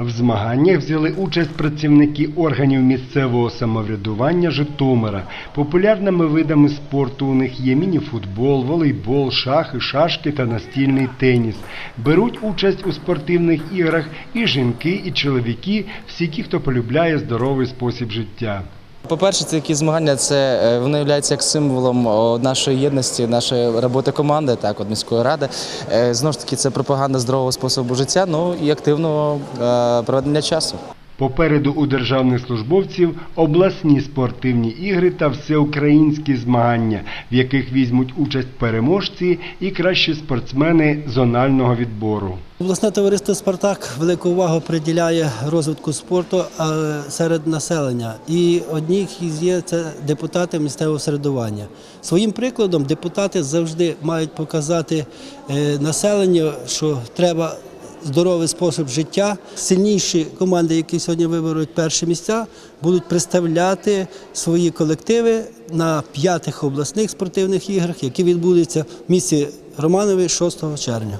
В змаганнях взяли участь працівники органів місцевого самоврядування Житомира. Популярними видами спорту у них є мініфутбол, волейбол, шахи, шашки та настільний теніс. Беруть участь у спортивних іграх і жінки, і чоловіки, всі ті, хто полюбляє здоровий спосіб життя. По-перше, це такі змагання, це е, вони являються як символом нашої єдності, нашої роботи команди, так, от міської ради. Е, Знову ж таки, це пропаганда здорового способу життя, ну і активного е, проведення часу. Попереду у державних службовців обласні спортивні ігри та всеукраїнські змагання, в яких візьмуть участь переможці і кращі спортсмени зонального відбору. Обласне товариство Спартак велику увагу приділяє розвитку спорту серед населення. І одні із є це депутати місцевого середування. Своїм прикладом депутати завжди мають показати е, населенню, що треба здоровий спосіб життя. Сильніші команди, які сьогодні виберуть перші місця, будуть представляти свої колективи на п'ятих обласних спортивних іграх, які відбудуться в місті Романові 6 червня.